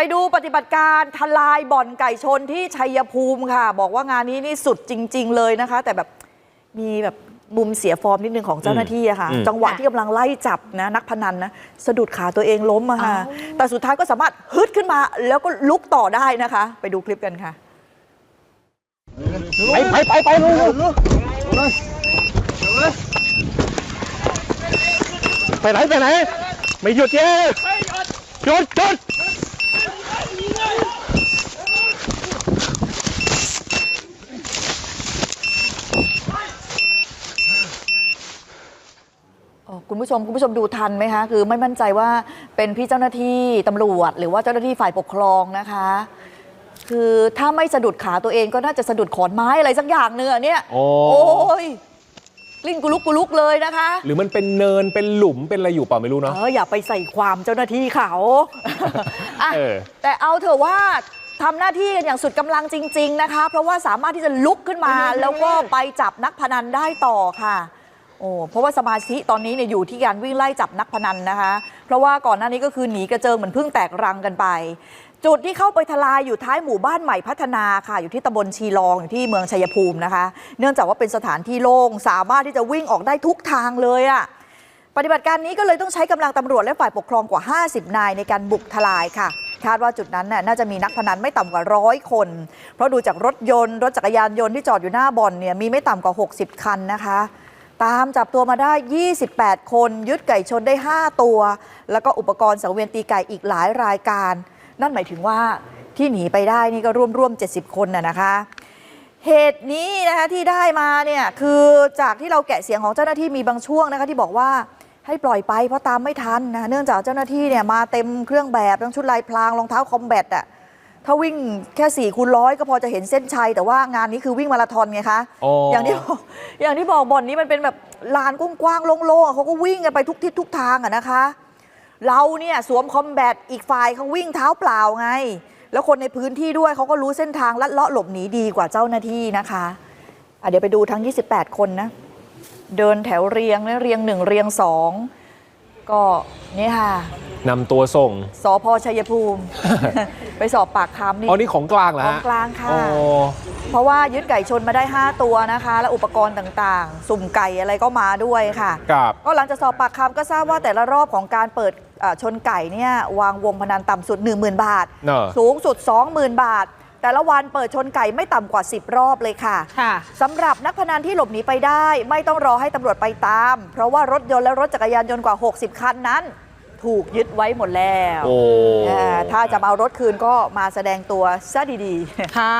ไปดูปฏิบัติการทลายบ่อนไก่ชนที่ชัยภูมิค่ะ บอกว่างานนี้นี่สุดจริง ๆ เลยนะคะ แต่แบบมีแบบมุมเสียฟอร์มนิดนึงของเจ้าหน้าที่อะค่ะอืมจังหวะที่กำลังไล่จับนะนักพนันนะสะดุดขาตัวเองล้มอะค่ะ แต่สุดท้ายก็สามารถฮึดขึ้นมา แล้วก็ลุกต่อได้นะคะ ไปดูคลิปกันค่ะ ไปไปไปไปลูกไปไหนไปไหน ไม่หยุดเย้หยุดหยุด คุณผู้ชมคุณผู้ชมดูทันไหมคะคือไม่มั่นใจว่าเป็นพี่เจ้าหน้าที่ตำรวจ หรือว่าเจ้าหน้าที่ฝ่ายปกครองนะคะ คือถ้าไม่สะดุดขาตัวเองก็น่าจะสะดุดขอนไม้อะไรสักอย่างเนื้อะเนี่ยโอ้โอ้ยลิ้นกุลุกกุลุกเลยนะคะ หรือมันเป็นเนินเป็นหลุมเป็นอะไรอยู่เปล่าไม่รู้เอเนาะออย่าไปใส่ความเจ้าหน้าที่เขา อะเออ แต่เอาเถอะว่าทำหน้าที่กันอย่างสุดกำลังจริง ๆ นะคะ เพราะว่าสามารถที่จะลุกขึ้นมา แล้วก็ไปจับนักพนันได้ต่อค่ะ โอ้เพราะว่าสมาธิตอนนี้เนี่ยอยู่ที่การวิ่งไล่จับนักพนันนะคะ เพราะว่าก่อนหน้านี้ก็คือหนีกระเจิงเหมือนพึ่งแตกรังกันไป จุดที่เข้าไปทลายอยู่ท้ายหมู่บ้านใหม่พัฒนาค่ะ อยู่ที่ตำบลชีรองอยู่ที่เมืองชัยภูมินะคะ เนื่องจากว่าเป็นสถานที่โล่งสามารถที่จะวิ่งออกได้ทุกทางเลยอะปฏิบัติการนี้ก็เลยต้องใช้กำลังตำรวจและฝ่ายปกครองกว่า 50 นายในการบุกทลายค่ะคาดว่าจุดนั้นน่ะน่าจะมีนักพนันไม่ต่ำกว่าร้อยคน เพราะดูจากรถยนต์ รถจักรยานยนต์ที่จอดอยู่หน้าบ่อนเนี่ยมีไม่ต่ำกว่า 60 คันนะคะ ตามจับตัวมาได้ 28 คน ยึดไก่ชนได้ 5 ตัว แล้วก็อุปกรณ์สังเวียนตีไก่อีกหลายรายการ นั่นหมายถึงว่าที่หนีไปได้นี่ก็ร่วมๆ70 คนน่ะนะคะ เหตุนี้นะคะที่ได้มาเนี่ยคือจากที่เราแกะเสียงของเจ้าหน้าที่มีบางช่วงนะคะที่บอกว่าให้ปล่อยไปเพราะตามไม่ทันนะเนื่องจากเจ้าหน้าที่เนี่ยมาเต็มเครื่องแบบทั้งชุดลายพรางรองเท้าคอมแบทอะ ถ้าวิ่งแค่4ี่คูณร้อยก็พอจะเห็นเส้นชัย แต่ว่างานนี้คือวิ่งมาราธอนไงคะอ๋อออ ย่างที่บอกอย่างที่บอกบ่อนนี้มันเป็นแบบลานกว้างๆโล่งๆอะเขาก็วิ่งกันไปทุกทิศทุกทางอะนะคะ เราเนี่ยสวมคอมแบทอีกฝ่ายเขาวิ่งเท้าเปล่าไง แล้วคนในพื้นที่ด้วยเขาก็รู้เส้นทางลัดเลาะหลบหนีดีกว่าเจ้าหน้าที่นะคะอะเดี๋ยวไปดูทั้ง 28 คนนะ เดินแถวเรียงนะเรียงหนึ่งเรียงสองก็นี่ค่ะ นำตัวส่ง สพชัยภูมิ ไปสอบปากคำนี่อ๋อนี่ของกลางเหรอขฮะองกลางค่ะ อ๋อเพราะว่ายึดไก่ชนมาได้ 5 ตัวนะคะ และอุปกรณ์ต่างๆ สุ่มไก่อะไรก็มาด้วยค่ะ กับ ก็หลังจากสอบปากคำก็ทราบว่าแต่ละรอบของการเปิดเอ่อชนไก่เนี่ยวางวงพนันต่ำสุด 10,000 บาท เนอะ สูงสุด 20,000 บาท แต่ละวันเปิดชนไก่ไม่ต่ำกว่า 10 รอบเลยค่ะ ค่ะ สำหรับนักพนันที่หลบหนีไปได้ ไม่ต้องรอให้ตำรวจไปตาม เพราะว่ารถยนต์และรถจักรยานยนต์กว่า 60 คันนั้น ถูกยึดไว้หมดแล้วถ้าจะมาเอารถคืนก็มาแสดงตัวซะดีๆ ค่ะ